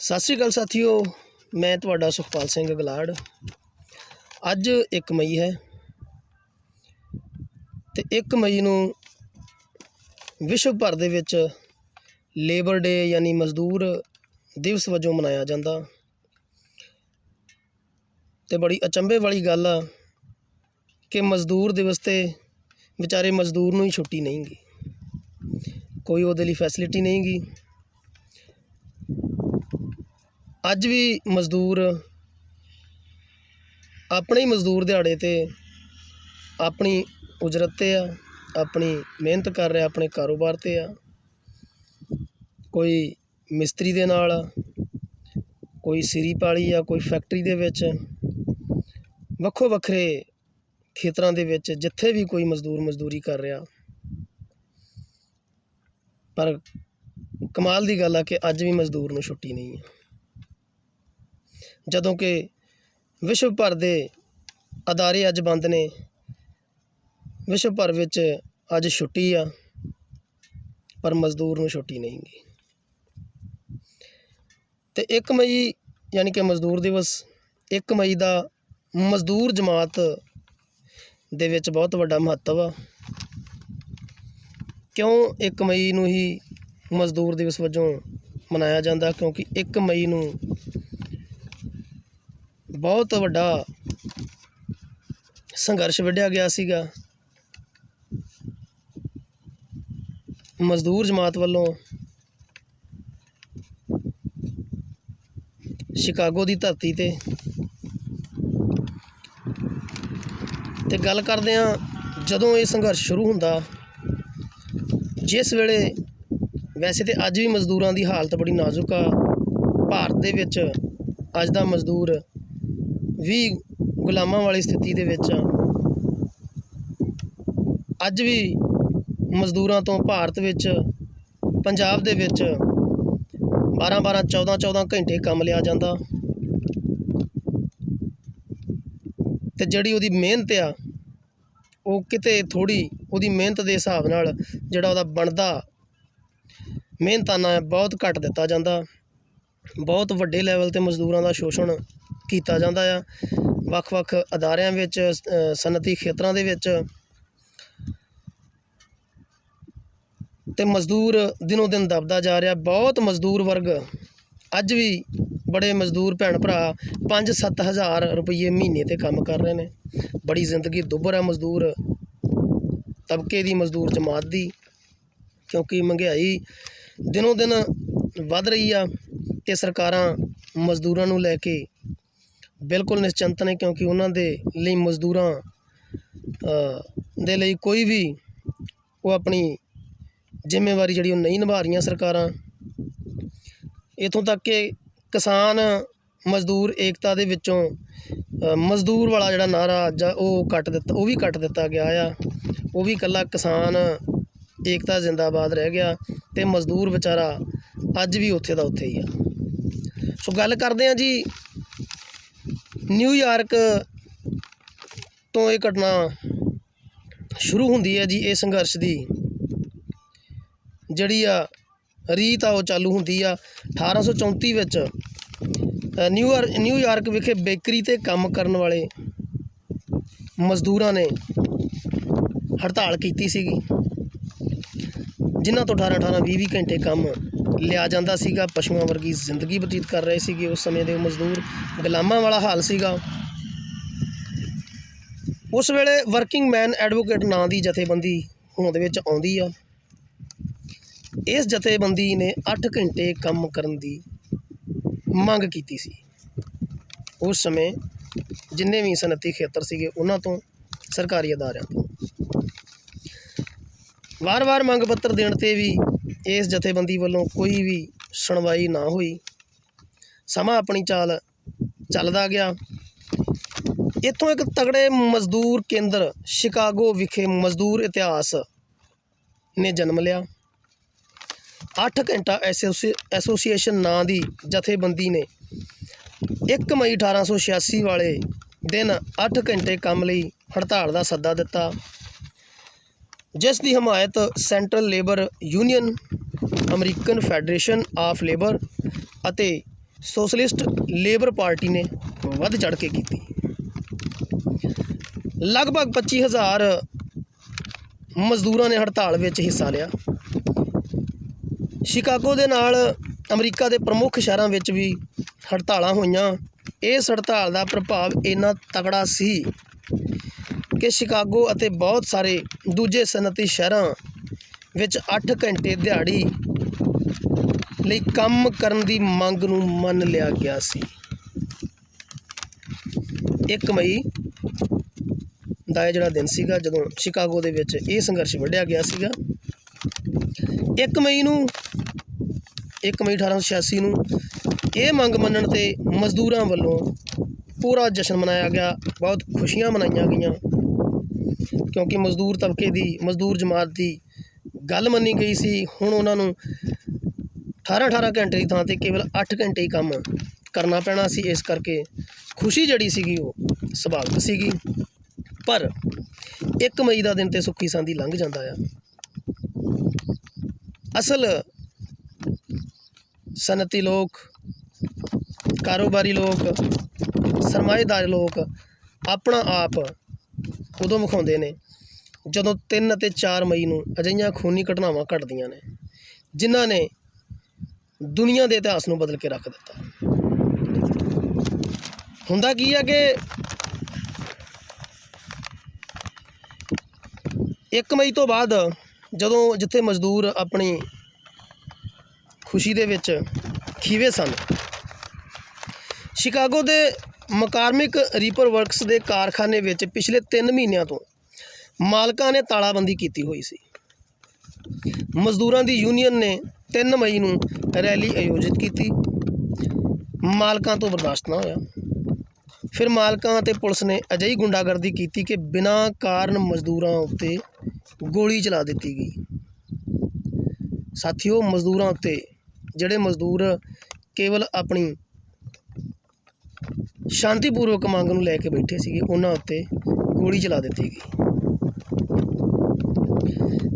ਸਤਿ ਸ਼੍ਰੀ ਅਕਾਲ ਸਾਥੀਓ, ਮੈਂ ਤੁਹਾਡਾ ਸੁਖਪਾਲ ਸਿੰਘ ਗਲਾੜ। ਅੱਜ 1 ਮਈ ਹੈ ਤੇ 1 ਮਈ ਨੂੰ ਵਿਸ਼ਵ ਭਰ ਦੇ ਵਿੱਚ ਲੇਬਰ ਡੇ ਯਾਨੀ ਮਜ਼ਦੂਰ ਦਿਵਸ ਵਜੋਂ ਮਨਾਇਆ ਜਾਂਦਾ। ਤੇ ਬੜੀ ਅਚੰਭੇ ਵਾਲੀ ਗੱਲ ਆ ਕਿ ਮਜ਼ਦੂਰ ਦਿਵਸ ਤੇ ਵਿਚਾਰੇ ਮਜ਼ਦੂਰ ਨੂੰ ਹੀ ਛੁੱਟੀ ਨਹੀਂ ਗਈ ਕੋਈ ਉਹਦੇ ਲਈ ਫੈਸਿਲਿਟੀ ਨਹੀਂ ਗੀ ਅੱਜ ਵੀ ਮਜ਼ਦੂਰ ਆਪਣੇ ਹੀ ਮਜ਼ਦੂਰ ਦਿਹਾੜੇ ਤੇ ਆਪਣੀ ਉਜਰਤ ਤੇ ਆ, ਆਪਣੀ ਮਿਹਨਤ ਕਰ ਰਿਹਾ, ਆਪਣੇ ਕਾਰੋਬਾਰ ਤੇ ਆ। ਕੋਈ ਮਿਸਤਰੀ ਦੇ ਨਾਲ ਆ, ਕੋਈ ਸਿਰੀ ਪਾਲੀ ਆ, ਕੋਈ ਫੈਕਟਰੀ ਦੇ ਵਿੱਚ ਵੱਖੋ ਵੱਖਰੇ ਖੇਤਰਾਂ ਦੇ ਵਿੱਚ ਜਿੱਥੇ ਵੀ ਕੋਈ ਮਜ਼ਦੂਰ ਮਜ਼ਦੂਰੀ ਕਰ ਰਿਹਾ। ਪਰ ਕਮਾਲ ਦੀ ਗੱਲ ਆ ਕਿ ਅੱਜ ਵੀ ਮਜ਼ਦੂਰ ਨੂੰ ਛੁੱਟੀ ਨਹੀਂ ਹੈ ਜਦੋਂ ਕਿ ਵਿਸ਼ਵ ਭਰ ਦੇ ਅਦਾਰੇ ਅੱਜ ਬੰਦ ਨੇ। ਵਿਸ਼ਵ ਭਰ ਵਿੱਚ ਅੱਜ ਛੁੱਟੀ ਆ, ਪਰ ਮਜ਼ਦੂਰ ਨੂੰ ਛੁੱਟੀ ਨਹੀਂ ਗੀ ਤੇ 1 ਮਈ ਯਾਨੀ ਕਿ ਮਜ਼ਦੂਰ ਦਿਵਸ 1 ਮਈ ਦਾ ਮਜ਼ਦੂਰ ਜਮਾਤ ਦੇ ਵਿੱਚ ਬਹੁਤ ਵੱਡਾ ਮਹੱਤਵ ਆ। ਕਿਉਂ 1 ਮਈ ਨੂੰ ਹੀ ਮਜ਼ਦੂਰ ਦਿਵਸ ਵਜੋਂ ਮਨਾਇਆ ਜਾਂਦਾ? ਕਿਉਂਕਿ 1 ਮਈ ਨੂੰ ਬਹੁਤ ਵੱਡਾ ਸੰਘਰਸ਼ ਵਿੱਢਿਆ ਗਿਆ ਸੀਗਾ। ਮਜ਼ਦੂਰ ਜਮਾਤ ਵੱਲੋਂ ਸ਼ਿਕਾਗੋ ਦੀ ਧਰਤੀ ਤੇ। ਤੇ ਗੱਲ ਕਰਦੇ ਆ ਜਦੋਂ ਇਹ ਸੰਘਰਸ਼ ਸ਼ੁਰੂ ਹੁੰਦਾ, ਜਿਸ ਵੇਲੇ ਵੈਸੇ ਤੇ ਅੱਜ ਵੀ ਮਜ਼ਦੂਰਾਂ ਦੀ ਹਾਲਤ ਬੜੀ ਨਾਜ਼ੁਕ ਆ। ਭਾਰਤ ਦੇ ਵਿੱਚ ਅੱਜ ਦਾ ਮਜ਼ਦੂਰ ਵੀ ਗੁਲਾਮਾਂ ਵਾਲੀ ਸਥਿਤੀ ਦੇ ਵਿੱਚ ਆ। ਅੱਜ ਵੀ ਮਜ਼ਦੂਰਾਂ ਤੋਂ ਭਾਰਤ ਵਿੱਚ, ਪੰਜਾਬ ਦੇ ਵਿੱਚ 12 12 14 14 ਘੰਟੇ ਕੰਮ ਲਿਆ ਜਾਂਦਾ। ਤੇ ਜਿਹੜੀ ਉਹਦੀ ਮਿਹਨਤ ਆ, ਉਹ ਕਿਤੇ ਥੋੜੀ ਉਹਦੀ ਮਿਹਨਤ ਦੇ ਹਿਸਾਬ ਨਾਲ ਜਿਹੜਾ ਉਹਦਾ ਬਣਦਾ, ਮਿਹਨਤਾਨਾ ਬਹੁਤ ਘੱਟ ਦਿੱਤਾ ਜਾਂਦਾ। ਬਹੁਤ ਵੱਡੇ ਲੈਵਲ ਤੇ ਮਜ਼ਦੂਰਾਂ ਦਾ ਸ਼ੋਸ਼ਣ ਕੀਤਾ ਜਾਂਦਾ ਆ। ਵੱਖ-ਵੱਖ ਅਦਾਰਿਆਂ ਵਿੱਚ ਸਨਅਤੀ ਖੇਤਰਾਂ ਦੇ ਵਿੱਚ ਤੇ ਮਜ਼ਦੂਰ ਦਿਨੋਂ ਦਿਨ ਦਬਦਾ ਜਾ ਰਿਹਾ। ਬਹੁਤ ਮਜ਼ਦੂਰ ਵਰਗ ਅੱਜ ਵੀ ਬੜੇ ਮਜ਼ਦੂਰ ਭੈਣ ਭਰਾ 5-7 ਹਜ਼ਾਰ ਰੁਪਏ ਮਹੀਨੇ ਤੇ ਕੰਮ ਕਰ ਰਹੇ ਨੇ। ਬੜੀ ਜ਼ਿੰਦਗੀ ਦੁੱਭਰ ਹੈ ਮਜ਼ਦੂਰ। ਤਬਕੇ ਦੀ ਮਜ਼ਦੂਰ ਜਮਾਤ ਦੀ ਕਿਉਂਕਿ ਮਹਿੰਗਾਈ ਦਿਨੋਂ ਦਿਨ ਵੱਧ ਰਹੀ ਆ। ਕਿ ਸਰਕਾਰਾਂ ਮਜ਼ਦੂਰਾਂ ਨੂੰ ਲੈ ਕੇ ਬਿਲਕੁਲ ਨਿਸ਼ਚਿੰਤ ਨੇ ਕਿਉਂਕਿ ਉਹਨਾਂ ਦੇ ਲਈ ਮਜ਼ਦੂਰਾਂ ਦੇ ਲਈ ਕੋਈ ਵੀ ਉਹ ਆਪਣੀ ਜ਼ਿੰਮੇਵਾਰੀ ਜਿਹੜੀ ਉਹ ਨਹੀਂ ਨਿਭਾ ਰਹੀਆਂ ਸਰਕਾਰਾਂ। ਇਥੋਂ ਤੱਕ ਕਿ ਕਿਸਾਨ ਮਜ਼ਦੂਰ ਏਕਤਾ ਦੇ ਵਿੱਚੋਂ ਮਜ਼ਦੂਰ ਵਾਲਾ ਜਿਹੜਾ ਨਾਰਾ ਅੱਜ ਆ, ਉਹ ਕੱਟ ਦਿੱਤਾ, ਉਹ ਵੀ ਕੱਟ ਦਿੱਤਾ ਗਿਆ ਆ। ਉਹ ਵੀ ਇਕੱਲਾ ਕਿਸਾਨ ਏਕਤਾ ਜ਼ਿੰਦਾਬਾਦ ਰਹਿ ਗਿਆ ਤੇ ਮਜ਼ਦੂਰ ਵਿਚਾਰਾ ਅੱਜ ਵੀ ਉੱਥੇ ਦਾ ਉੱਥੇ ਹੀ ਆ। ਸੋ ਗੱਲ ਕਰਦੇ ਹਾਂ ਜੀ। ਨਿਊਯਾਰਕ ਤੋਂ ਇਹ ਘਟਨਾ ਸ਼ੁਰੂ ਹੁੰਦੀ ਹੈ ਜੀ ਇਹ ਸੰਘਰਸ਼ ਦੀ। ਜਿਹੜੀ ਆ ਰੀਤ ਆ ਉਹ ਚਾਲੂ ਹੁੰਦੀ ਆ 1834 ਵਿੱਚ। ਅ, ਨਿਊਯਾਰਕ ਨਿਊਯਾਰਕ ਵਿਖੇ ਬੇਕਰੀ ਤੇ ਕੰਮ ਕਰਨ ਵਾਲੇ ਮਜ਼ਦੂਰਾਂ ਨੇ ਹੜਤਾਲ ਕੀਤੀ ਸੀਗੀ। ਜਿਨ੍ਹਾਂ ਤੋਂ 18 18 20 20 ਘੰਟੇ ਕੰਮ ਲਿਆ ਜਾਂਦਾ ਸੀਗਾ। ਪਸ਼ੂਆਂ ਵਰਗੀ ਜ਼ਿੰਦਗੀ ਬਤੀਤ ਕਰ ਰਹੇ ਸੀਗੇ ਉਸ ਸਮੇਂ ਦੇ ਮਜ਼ਦੂਰ। ਗੁਲਾਮਾਂ ਵਾਲਾ ਹਾਲ ਸੀਗਾ। ਉਸ ਵੇਲੇ ਵਰਕਿੰਗ ਮੈਨ ਐਡਵੋਕੇਟ ਨਾਂ ਦੀ ਜਥੇਬੰਦੀ ਹੋਂਦ ਵਿੱਚ ਆਉਂਦੀ ਆ। ਇਸ ਜਥੇਬੰਦੀ ਨੇ 8 ਘੰਟੇ ਕੰਮ ਕਰਨ ਦੀ ਮੰਗ ਕੀਤੀ ਸੀ। ਉਸ ਸਮੇਂ ਜਿੰਨੇ ਵੀ ਸਨਅਤੀ ਖੇਤਰ ਸੀਗੇ ਉਹਨਾਂ ਤੋਂ, ਸਰਕਾਰੀ ਅਦਾਰਿਆਂ ਤੋਂ। ਵਾਰ-ਵਾਰ ਮੰਗ ਪੱਤਰ ਦੇਣ ਤੇ ਵੀ ਇਸ ਜਥੇਬੰਦੀ ਵੱਲੋਂ ਕੋਈ ਵੀ ਸੁਣਵਾਈ ਨਾ ਹੋਈ। ਸਮਾਂ ਆਪਣੀ ਚਾਲ ਚੱਲਦਾ ਗਿਆ। ਇੱਥੋਂ ਇੱਕ ਤਗੜੇ ਮਜ਼ਦੂਰ ਕੇਂਦਰ ਸ਼ਿਕਾਗੋ ਵਿਖੇ ਮਜ਼ਦੂਰ ਇਤਿਹਾਸ ਨੇ ਜਨਮ ਲਿਆ। 8 ਘੰਟਾ ਐਸੋਸੀ- ਐਸੋਸੀਏਸ਼ਨ ਨਾਂ ਦੀ ਜਥੇਬੰਦੀ ਨੇ 1 ਮਈ 1886 ਵਾਲੇ ਦਿਨ 8 ਘੰਟੇ ਕੰਮ ਲਈ ਹੜਤਾਲ ਦਾ ਸੱਦਾ ਦਿੱਤਾ। ਜਿਸ ਦੀ ਹਮਾਇਤ central labour union, American Federation of Labour ਅਤੇ ਸੋਸ਼ਲਿਸਟ ਲੇਬਰ ਪਾਰਟੀ ਨੇ ਵੱਧ ਚੜ ਕੇ ਕੀਤੀ। ਲਗਭਗ 25000 ਮਜ਼ਦੂਰਾਂ ਨੇ ਹੜਤਾਲ ਵਿੱਚ ਹਿੱਸਾ ਲਿਆ। ਸ਼ਿਕਾਗੋ ਦੇ ਨਾਲ ਅਮਰੀਕਾ ਦੇ ਪ੍ਰਮੁੱਖ ਸ਼ਹਿਰਾਂ ਵਿੱਚ ਵੀ ਹੜਤਾਲਾਂ ਹੋਈਆਂ। ਇਸ ਹੜਤਾਲ ਦਾ ਪ੍ਰਭਾਵ ਇੰਨਾ ਤਕੜਾ ਸੀ ਕਿ ਸ਼ਿਕਾਗੋ ਅਤੇ ਬਹੁਤ ਸਾਰੇ ਦੂਜੇ ਸਨਅਤੀ ਸ਼ਹਿਰਾਂ ਵਿੱਚ 8 ਘੰਟੇ ਦਿਹਾੜੀ ਲਈ ਕੰਮ ਕਰਨ ਦੀ ਮੰਗ ਨੂੰ ਮੰਨ ਲਿਆ ਗਿਆ ਸੀ। 1 ਮਈ ਦਾ ਇਹ ਜਿਹੜਾ ਦਿਨ ਸੀਗਾ, ਜਦੋਂ ਸ਼ਿਕਾਗੋ ਦੇ ਵਿੱਚ ਇਹ ਸੰਘਰਸ਼ ਵੱਢਿਆ ਗਿਆ ਸੀਗਾ। 1 ਮਈ ਨੂੰ 1 ਮਈ 1886 ਨੂੰ ਇਹ ਮੰਗ ਮੰਨਣ ਤੇ ਮਜ਼ਦੂਰਾਂ ਵੱਲੋਂ ਪੂਰਾ ਜਸ਼ਨ ਮਨਾਇਆ ਗਿਆ। ਬਹੁਤ ਖੁਸ਼ੀਆਂ ਮਨਾਈਆਂ ਗਈਆਂ। ਕਿਉਂਕਿ ਮਜ਼ਦੂਰ ਤਬਕੇ ਦੀ, ਮਜ਼ਦੂਰ ਜਮਾਤ ਦੀ ਗੱਲ ਮੰਨੀ ਗਈ ਸੀ। ਹੁਣ ਉਹਨਾਂ ਨੂੰ 18 18 ਘੰਟੇ ਦੀ ਥਾਂ ਤੇ ਕੇਵਲ ਅੱਠ ਘੰਟੇ ਹੀ ਕੰਮ ਕਰਨਾ ਪੈਣਾ ਸੀ। ਇਸ ਕਰਕੇ ਖੁਸ਼ੀ ਜਿਹੜੀ ਸੀਗੀ ਉਹ ਸੁਭਾਵਿਕ ਸੀਗੀ। ਪਰ 1 ਮਈ ਦਾ ਦਿਨ ਤੇ ਸੁੱਖੀ ਸਾਂਦੀ ਲੰਘ ਜਾਂਦਾ ਆ। ਅਸਲ ਸਨਅਤੀ ਲੋਕ, ਕਾਰੋਬਾਰੀ ਲੋਕ, ਸਰਮਾਏਦਾਰ ਲੋਕ ਆਪਣਾ ਆਪ ਉਦੋਂ ਵਿਖਾਉਂਦੇ ਨੇ, ਜਦੋਂ 3 ਅਤੇ 4 ਮਈ ਨੂੰ ਅਜਿਹੀਆਂ ਖੂਨੀ ਘਟਨਾਵਾਂ ਘਟਦੀਆਂ ਨੇ, ਜਿਨ੍ਹਾਂ ਨੇ ਦੁਨੀਆ ਦੇ ਇਤਿਹਾਸ ਨੂੰ ਬਦਲ ਕੇ ਰੱਖ ਦਿੱਤਾ। ਹੁੰਦਾ ਕੀ ਹੈ ਕਿ 1 ਮਈ ਤੋਂ ਬਾਅਦ ਜਦੋਂ ਜਿੱਥੇ ਮਜ਼ਦੂਰ ਆਪਣੀ ਖੁਸ਼ੀ ਦੇ ਵਿੱਚ ਖੀਵੇ ਸਨ, ਸ਼ਿਕਾਗੋ ਦੇ ਮਕਾਰਮਿਕ ਰੀਪਰ ਵਰਕਸ ਦੇ ਕਾਰਖਾਨੇ ਵਿੱਚ ਪਿਛਲੇ 3 ਮਹੀਨਿਆਂ ਤੋਂ ਮਾਲਕਾਂ ਨੇ ਤਾਲਾਬੰਦੀ ਕੀਤੀ ਹੋਈ ਸੀ। ਮਜ਼ਦੂਰਾਂ ਦੀ ਯੂਨੀਅਨ ਨੇ 3 ਮਈ ਨੂੰ ਰੈਲੀ ਆਯੋਜਿਤ ਕੀਤੀ। ਮਾਲਕਾਂ ਤੋਂ ਬਰਦਾਸ਼ਤ ਨਾ ਹੋਇਆ। ਫਿਰ ਮਾਲਕਾਂ ਅਤੇ ਪੁਲਿਸ ਨੇ ਅਜਿਹੀ ਗੁੰਡਾਗਰਦੀ ਕੀਤੀ ਕਿ ਬਿਨਾਂ ਕਾਰਨ ਮਜ਼ਦੂਰਾਂ ਉੱਤੇ ਗੋਲੀ ਚਲਾ ਦਿੱਤੀ ਗਈ। ਸਾਥੀਓ, ਮਜ਼ਦੂਰਾਂ ਉੱਤੇ ਜਿਹੜੇ ਮਜ਼ਦੂਰ ਕੇਵਲ ਆਪਣੀ ਸ਼ਾਂਤੀਪੂਰਵਕ ਮੰਗ ਨੂੰ ਲੈ ਕੇ ਬੈਠੇ ਸੀਗੇ, ਉਹਨਾਂ ਉੱਤੇ ਗੋਲੀ ਚਲਾ ਦਿੱਤੀ ਗਈ।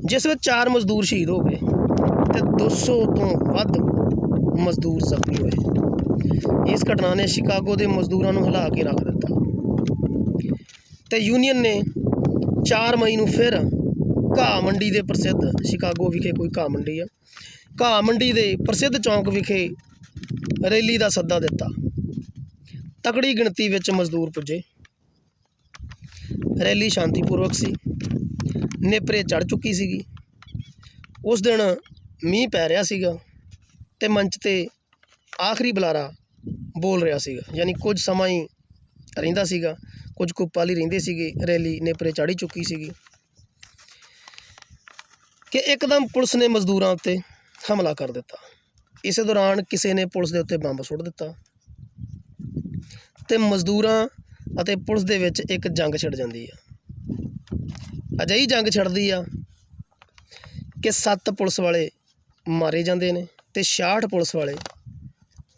ਜਿਸ ਵਿੱਚ ਚਾਰ ਮਜ਼ਦੂਰ ਸ਼ਹੀਦ ਹੋ ਗਏ ਤੇ 200 ਤੋਂ ਵੱਧ ਮਜ਼ਦੂਰ ਜ਼ਖਮੀ ਹੋਏ। ਇਸ ਘਟਨਾ ਨੇ ਸ਼ਿਕਾਗੋ ਦੇ ਮਜ਼ਦੂਰਾਂ ਨੂੰ ਹਿਲਾ ਕੇ ਰੱਖ ਦਿੱਤਾ। ਤੇ ਯੂਨੀਅਨ ਨੇ 4 ਮਈ ਨੂੰ ਫਿਰ ਘਾਹ ਮੰਡੀ ਦੇ ਪ੍ਰਸਿੱਧ ਸ਼ਿਕਾਗੋ ਵਿਖੇ, ਕੋਈ ਘਾਹ ਮੰਡੀ ਆ, ਘਾਹ ਮੰਡੀ ਦੇ ਪ੍ਰਸਿੱਧ ਚੌਂਕ ਵਿਖੇ ਰੈਲੀ ਦਾ ਸੱਦਾ ਦਿੱਤਾ। ਤਕੜੀ ਗਿਣਤੀ ਵਿੱਚ ਮਜ਼ਦੂਰ ਪੁੱਜੇ। ਰੈਲੀ ਸ਼ਾਂਤੀਪੂਰਵਕ ਸੀ। ਨੇਪਰੇ ਚੜ ਚੁੱਕੀ ਸੀਗੀ। ਉਸ ਦਿਨ ਮੀਂਹ ਪੈ ਰਿਹਾ ਸੀਗਾ ਤੇ ਮੰਚ ਤੇ ਆਖਰੀ ਬੁਲਾਰਾ ਬੋਲ ਰਿਹਾ ਸੀਗਾ। ਯਾਨੀ ਕੁਝ ਸਮਾਂ ਹੀ ਰਹਿੰਦਾ ਸੀਗਾ। ਕੁਝ ਕੁ ਪਲ ਰਹਿੰਦੇ ਸੀਗੇ। ਰੈਲੀ ਨੇਪਰੇ ਚੜੀ ਚੁੱਕੀ ਸੀਗੀ। ਕਿ ਇੱਕਦਮ ਪੁਲਿਸ ਨੇ ਮਜ਼ਦੂਰਾਂ ਉੱਤੇ ਹਮਲਾ ਕਰ ਦਿੱਤਾ। ਇਸੇ ਦੌਰਾਨ ਕਿਸੇ ਨੇ ਪੁਲਿਸ ਦੇ ਉੱਤੇ ਬੰਬ ਸੁੱਟ ਦਿੱਤਾ। ਅਤੇ ਮਜ਼ਦੂਰਾਂ ਅਤੇ ਪੁਲਿਸ ਦੇ ਵਿੱਚ ਇੱਕ ਜੰਗ ਛਿੜ ਜਾਂਦੀ ਆ। ਅਜਿਹੀ ਜੰਗ ਛਿੜਦੀ ਆ ਕਿ ਸੱਤ ਪੁਲਿਸ ਵਾਲੇ ਮਾਰੇ ਜਾਂਦੇ ਨੇ ਤੇ 66 ਪੁਲਿਸ ਵਾਲੇ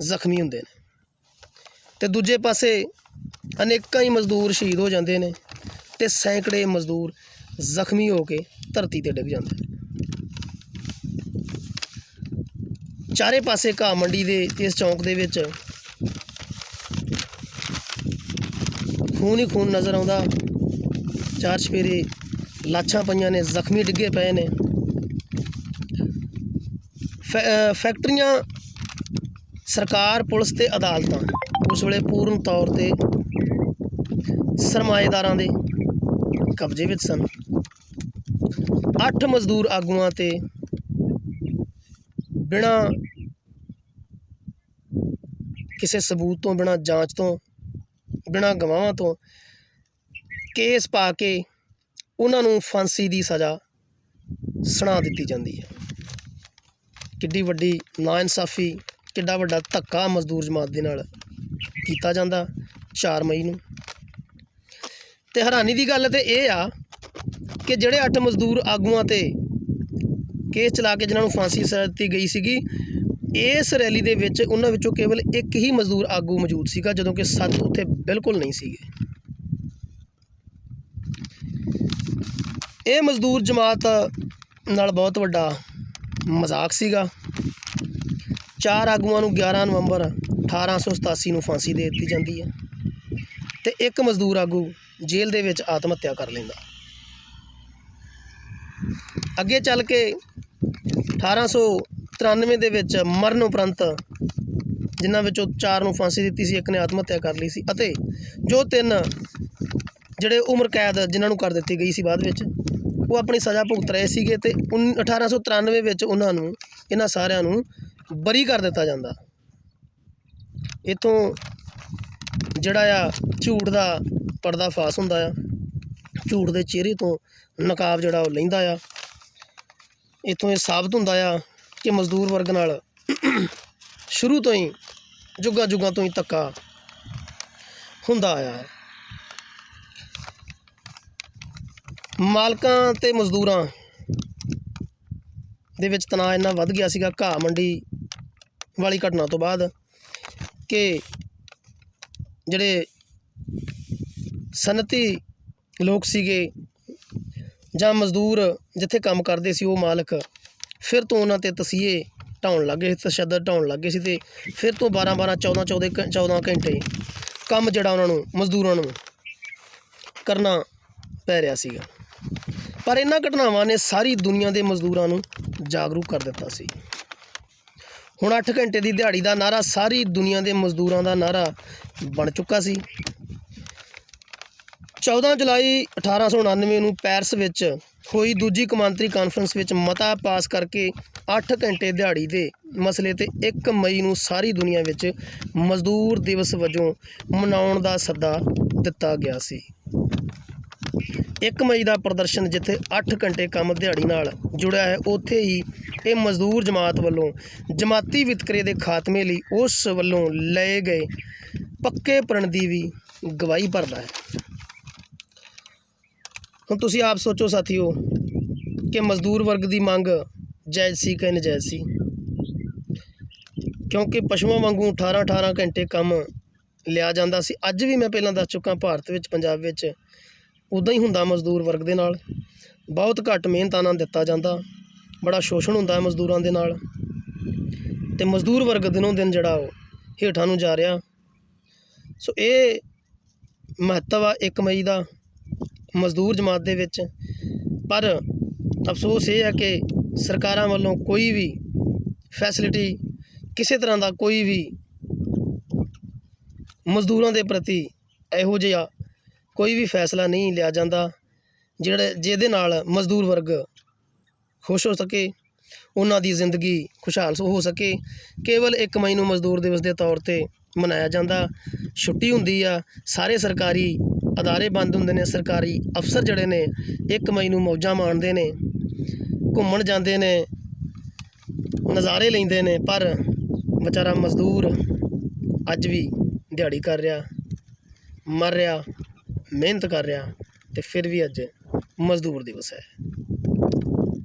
ਜ਼ਖਮੀ ਹੁੰਦੇ ਨੇ। ਤੇ ਦੂਜੇ ਪਾਸੇ ਅਨੇਕਾਂ ਹੀ ਮਜ਼ਦੂਰ ਸ਼ਹੀਦ ਹੋ ਜਾਂਦੇ ਨੇ ਤੇ ਸੈਂਕੜੇ ਮਜ਼ਦੂਰ ਜ਼ਖਮੀ ਹੋ ਕੇ ਧਰਤੀ ਤੇ ਡਿੱਗ ਜਾਂਦੇ ਨੇ। ਚਾਰੇ ਪਾਸੇ ਘਾਹ ਮੰਡੀ ਦੇ ਇਸ ਚੌਂਕ ਦੇ ਵਿੱਚ ਖੂਨ ਹੀ ਖੂਨ ਨਜ਼ਰ ਆਉਂਦਾ। ਚਾਰ ਚਫੇਰੇ ਲਾਛਾਂ ਪਈਆਂ ਨੇ, ਜ਼ਖਮੀ ਡਿੱਗੇ ਪਏ ਨੇ। ਫੈ- ਫੈਕਟਰੀਆਂ, ਸਰਕਾਰ, ਪੁਲਿਸ ਤੇ ਅਦਾਲਤਾਂ। ਉਸ ਵੇਲੇ ਪੂਰਨ ਤੌਰ ਤੇ ਸਰਮਾਏਦਾਰਾਂ ਦੇ ਕਬਜ਼ੇ ਵਿੱਚ ਸਨ। ਅੱਠ ਮਜ਼ਦੂਰ ਆਗੂਆਂ ਤੇ ਬਿਨਾ ਕਿਸੇ ਸਬੂਤ ਤੋਂ, ਬਿਨਾ ਜਾਂਚ ਤੋਂ ਬਿਨਾਂ ਗਵਾਹਾਂ ਤੋਂ, ਕੇਸ ਪਾ ਕੇ ਉਹਨਾਂ ਨੂੰ ਫਾਂਸੀ ਦੀ ਸਜ਼ਾ ਸੁਣਾ ਦਿੱਤੀ ਜਾਂਦੀ ਹੈ। ਕਿੱਡੀ ਵੱਡੀ ਨਾਇਨਸਾਫੀ, ਕਿੱਡਾ ਵੱਡਾ ਧੱਕਾ ਮਜ਼ਦੂਰ ਜਮਾਤ ਦੇ ਨਾਲ ਕੀਤਾ ਜਾਂਦਾ 4 ਮਈ ਨੂੰ। ਤੇ ਹੈਰਾਨੀ ਦੀ ਗੱਲ ਤੇ ਇਹ ਆ ਕਿ ਜਿਹੜੇ ਅੱਠ ਮਜ਼ਦੂਰ ਆਗੂਆਂ ਤੇ ਕੇਸ ਚਲਾ ਕੇ ਜਿਨ੍ਹਾਂ ਨੂੰ ਫਾਂਸੀ ਸਜ਼ਾ ਦਿੱਤੀ ਗਈ ਸੀਗੀ ਇਸ ਰੈਲੀ ਦੇ ਵਿੱਚ ਉਹਨਾਂ ਵਿੱਚੋਂ ਕੇਵਲ ਇੱਕ ਹੀ ਮਜ਼ਦੂਰ ਆਗੂ ਮੌਜੂਦ ਸੀਗਾ, ਜਦੋਂ ਕਿ ਸੱਤ ਉੱਥੇ ਬਿਲਕੁਲ ਨਹੀਂ ਸੀਗੇ। ਇਹ ਮਜ਼ਦੂਰ ਜਮਾਤ ਨਾਲ ਬਹੁਤ ਵੱਡਾ ਮਜ਼ਾਕ ਸੀਗਾ। ਚਾਰ ਆਗੂਆਂ ਨੂੰ 11 ਨਵੰਬਰ 1887 ਨੂੰ ਫਾਂਸੀ ਦੇ ਦਿੱਤੀ ਜਾਂਦੀ ਹੈ ਤੇ ਇੱਕ ਮਜ਼ਦੂਰ ਆਗੂ ਜੇਲ੍ਹ ਦੇ ਵਿੱਚ ਆਤਮ ਹੱਤਿਆ ਕਰ ਲੈਂਦਾ। ਅੱਗੇ ਚੱਲ ਕੇ 1893 ਦੇ ਵਿੱਚ ਮਰਨ ਉਪਰੰਤ ਜਿਨ੍ਹਾਂ ਵਿੱਚੋਂ ਚਾਰ ਨੂੰ ਫਾਂਸੀ ਦਿੱਤੀ ਸੀ, ਇੱਕ ਨੇ ਆਤਮ ਹੱਤਿਆ ਕਰ ਲਈ ਸੀ ਅਤੇ ਜੋ ਤਿੰਨ ਜਿਹੜੇ ਉਮਰ ਕੈਦ ਜਿਨ੍ਹਾਂ ਨੂੰ ਕਰ ਦਿੱਤੀ ਗਈ ਸੀ ਬਾਅਦ ਵਿੱਚ, ਉਹ ਆਪਣੀ ਸਜ਼ਾ ਭੁਗਤ ਰਹੇ ਸੀਗੇ ਤੇ ਉਨ- 1893 ਵਿੱਚ ਉਹਨਾਂ ਨੂੰ, ਇਹਨਾਂ ਸਾਰਿਆਂ ਨੂੰ ਬਰੀ ਕਰ ਦਿੱਤਾ ਜਾਂਦਾ। ਇਥੋਂ ਜਿਹੜਾ ਆ ਝੂਠ ਦਾ ਪਰਦਾ ਫਾਸ ਹੁੰਦਾ ਆ, ਝੂਠ ਦੇ ਚਿਹਰੇ ਤੋਂ ਨਕਾਬ ਜਿਹੜਾ ਉਹ ਲੈਂਦਾ ਆ। ਇਥੋਂ ਇਹ ਸਾਬਤ ਹੁੰਦਾ ਆ ਕਿ ਮਜ਼ਦੂਰ ਵਰਗ ਨਾਲ ਸ਼ੁਰੂ ਤੋਂ ਹੀ, ਜੁਗਾ ਜੁਗਾ ਤੋਂ ਹੀ ਧੱਕਾ ਹੁੰਦਾ ਆਇਆ ਹੈ। ਮਾਲਕਾਂ ਤੇ ਮਜ਼ਦੂਰਾਂ ਦੇ ਵਿੱਚ ਤਣਾਅ ਇੰਨਾ ਵੱਧ ਗਿਆ ਸੀਗਾ, ਘਾਹ ਮੰਡੀ ਵਾਲੀ ਘਟਨਾ ਤੋਂ ਬਾਅਦ ਕਿ ਜਿਹੜੇ ਸਨਅਤੀ ਲੋਕ ਸੀਗੇ ਜਾਂ ਮਜ਼ਦੂਰ ਜਿੱਥੇ ਕੰਮ ਕਰਦੇ ਸੀ ਉਹ ਮਾਲਕ ਫਿਰ ਤੋਂ ਉਹਨਾਂ ਤੇ ਤਸੀਹੇ ਢਾਉਣ ਲੱਗੇ ਤਸ਼ੱਦਦ ਢਾਉਣ ਗਏ ਸੀ ਅਤੇ ਫਿਰ ਤੋਂ 12 12 14 14 14 ਘੰਟੇ ਕੰਮ ਜਿਹੜਾ ਉਹਨਾਂ ਨੂੰ, ਮਜ਼ਦੂਰਾਂ ਨੂੰ ਕਰਨਾ ਪੈ ਰਿਹਾ ਸੀਗਾ। ਪਰ ਇਹਨਾਂ ਘਟਨਾਵਾਂ ਨੇ ਸਾਰੀ ਦੁਨੀਆ ਦੇ ਮਜ਼ਦੂਰਾਂ ਨੂੰ ਜਾਗਰੂਕ ਕਰ ਦਿੱਤਾ ਸੀ। ਹੁਣ 8 ਘੰਟੇ ਦੀ ਦਿਹਾੜੀ ਦਾ ਨਾਰਾ ਸਾਰੀ ਦੁਨੀਆ ਦੇ ਮਜ਼ਦੂਰਾਂ ਦਾ ਨਾਰਾ ਬਣ ਚੁੱਕਾ ਸੀ। 14 ਜੁਲਾਈ 1899 ਨੂੰ ਪੈਰਿਸ ਵਿੱਚ ਹੋਈ ਦੂਜੀ ਕੌਮਾਂਤਰੀ ਕਾਨਫਰੰਸ ਵਿੱਚ ਮਤਾ ਪਾਸ ਕਰਕੇ 8 ਘੰਟੇ ਦਿਹਾੜੀ ਦੇ ਮਸਲੇ ਤੇ 1 ਮਈ ਨੂੰ ਸਾਰੀ ਦੁਨੀਆ ਵਿੱਚ ਮਜ਼ਦੂਰ ਦਿਵਸ ਵਜੋਂ ਮਨਾਉਣ ਦਾ ਸੱਦਾ ਦਿੱਤਾ ਗਿਆ ਸੀ। 1 ਮਈ ਦਾ ਪ੍ਰਦਰਸ਼ਨ ਜਿੱਥੇ 8 ਘੰਟੇ ਕੰਮ ਦਿਹਾੜੀ ਨਾਲ ਜੁੜਿਆ ਹੈ, ਉੱਥੇ ਹੀ ਇਹ ਮਜ਼ਦੂਰ ਜਮਾਤ ਵੱਲੋਂ ਜਮਾਤੀ ਵਿਤਕਰੇ ਦੇ ਖਾਤਮੇ ਲਈ ਉਸ ਵੱਲੋਂ ਲਏ ਗਏ ਪੱਕੇ ਪ੍ਰਣ ਦੀ ਵੀ ਗਵਾਹੀ ਭਰਦਾ ਹੈ। ਹੁਣ ਤੁਸੀਂ ਆਪ ਸੋਚੋ ਸਾਥੀਓ ਕਿ ਮਜ਼ਦੂਰ ਵਰਗ ਦੀ ਮੰਗ ਜਾਇਜ਼ ਸੀ ਕਿ ਨਜਾਇਜ਼ ਸੀ? ਕਿਉਂਕਿ ਪਸ਼ੂਆਂ ਵਾਂਗੂ 18 18 ਘੰਟੇ ਕੰਮ ਲਿਆ ਜਾਂਦਾ ਸੀ। ਅੱਜ ਵੀ ਮੈਂ ਪਹਿਲਾਂ ਦੱਸ ਚੁੱਕਾ, ਭਾਰਤ ਵਿੱਚ, ਪੰਜਾਬ ਵਿੱਚ ਉਦਾਂ ਹੀ ਹੁੰਦਾ ਮਜ਼ਦੂਰ ਵਰਗ ਦੇ ਨਾਲ। ਬਹੁਤ ਘੱਟ ਮਿਹਨਤਾਨਾ ਦਿੱਤਾ ਜਾਂਦਾ। ਬੜਾ ਸ਼ੋਸ਼ਣ ਹੁੰਦਾ ਮਜ਼ਦੂਰਾਂ ਦੇ ਨਾਲ। ਤੇ ਮਜ਼ਦੂਰ ਵਰਗ ਦਿਨੋਂ ਦਿਨ ਜਿਹੜਾ ਉਹ ਹੇਠਾਂ ਨੂੰ ਜਾ ਰਿਹਾ। ਸੋ ਇਹ ਮਹੱਤਵ ਆ 1 ਮਈ ਦਾ। ਮਜ਼ਦੂਰ ਜਮਾਤ ਦੇ ਵਿੱਚ। ਪਰ ਅਫਸੋਸ ਇਹ ਹੈ ਕਿ ਸਰਕਾਰਾਂ ਵੱਲੋਂ ਕੋਈ ਵੀ ਫੈਸਿਲਿਟੀ ਕਿਸੇ ਤਰ੍ਹਾਂ ਦਾ ਕੋਈ ਵੀ ਮਜ਼ਦੂਰਾਂ ਦੇ ਪ੍ਰਤੀ ਇਹੋ ਜਿਹਾ ਕੋਈ ਵੀ ਫੈਸਲਾ ਨਹੀਂ ਲਿਆ ਜਾਂਦਾ, ਜਿਹੜੇ ਜਿਹਦੇ ਨਾਲ ਮਜ਼ਦੂਰ ਵਰਗ ਖੁਸ਼ ਹੋ ਸਕੇ, ਉਹਨਾਂ ਦੀ ਜ਼ਿੰਦਗੀ ਖੁਸ਼ਹਾਲ ਹੋ ਸਕੇ। ਕੇਵਲ 1 ਮਈ ਨੂੰ ਮਜ਼ਦੂਰ ਦਿਵਸ ਦੇ ਤੌਰ ਤੇ ਮਨਾਇਆ ਜਾਂਦਾ। ਛੁੱਟੀ ਹੁੰਦੀ ਆ, ਸਾਰੇ ਸਰਕਾਰੀ ਅਦਾਰੇ ਬੰਦ ਹੁੰਦੇ ਨੇ, ਸਰਕਾਰੀ ਅਫਸਰ ਜਿਹੜੇ ਨੇ 1 ਮਈ ਨੂੰ ਮੌਜਾਂ ਮਾਣਦੇ ਨੇ, ਘੁੰਮਣ ਜਾਂਦੇ ਨੇ, ਨਜ਼ਾਰੇ ਲੈਂਦੇ ਨੇ, ਪਰ ਵਿਚਾਰਾ ਮਜ਼ਦੂਰ ਅੱਜ ਵੀ ਦਿਹਾੜੀ ਕਰ ਰਿਹਾ, ਮਰ ਰਿਹਾ, ਮਿਹਨਤ ਕਰ ਰਿਹਾ ਤੇ ਫਿਰ ਵੀ ਅੱਜ ਮਜ਼ਦੂਰ ਦਿਵਸ ਹੈ।